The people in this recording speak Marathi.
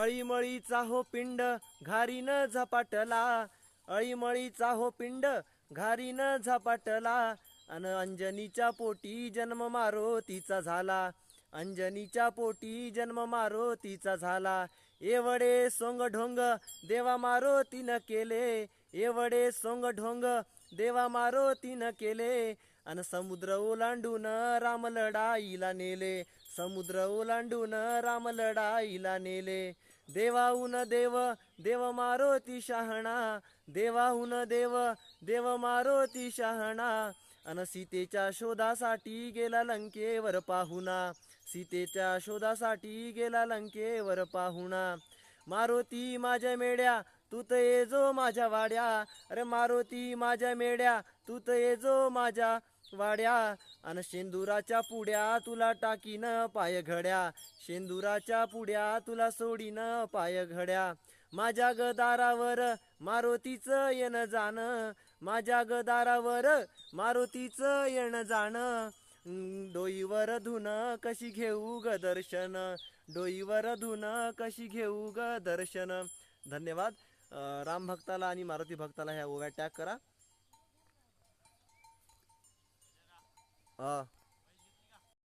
अळीमळीचा हो पिंड घारीन झपाटला. अळीमळीचा हो पिंड घारीन झपाटला. अन अंजनीच्या पोटी जन्म मारो तिचा झाला. अंजनीच्या पोटी जन्म मारो तिचा झाला. एवढे सोंग ढोंग देवा मारोतीनं केले. एवढे सोंग ढोंग देवा मारोतीनं केले. अन समुद्र ओलांडून राम लढाईला नेले. समुद्र ओलांडून राम लढाईला नेले. देवाहून देव देव मारोती शहाणा. देवाहून देव देव मारोती शहाणा. अन सीतेच्या शोधासाठी गेला लंकेवर पाहुणा. सीतेच्या शोधासाठी गेला लंकेवर पाहुणा. मारुती माझ्या मेड्या तू तर ये जो माझ्या वाड्या. अरे मारुती माझ्या मेड्या तू तर ये जो माझ्या वाड्या अन शेंदुराच्या पुड्या तुला टाकीन पाय घड्या. शेंदुराच्या पुड्या तुला सोडीन पाय घड्या. माझ्या गदारावर मारुतीचं येणं जाणं. माझ्या गदारावर मारुतीचं येणं जाणं. डोईवर धुन कशी घेऊ ग दर्शन? डोईवर धुन कशी घेऊ ग दर्शन? धन्यवाद. राम भक्ताला आणि मारुती भक्ताला ह्या ओव्या टॅग करा. हा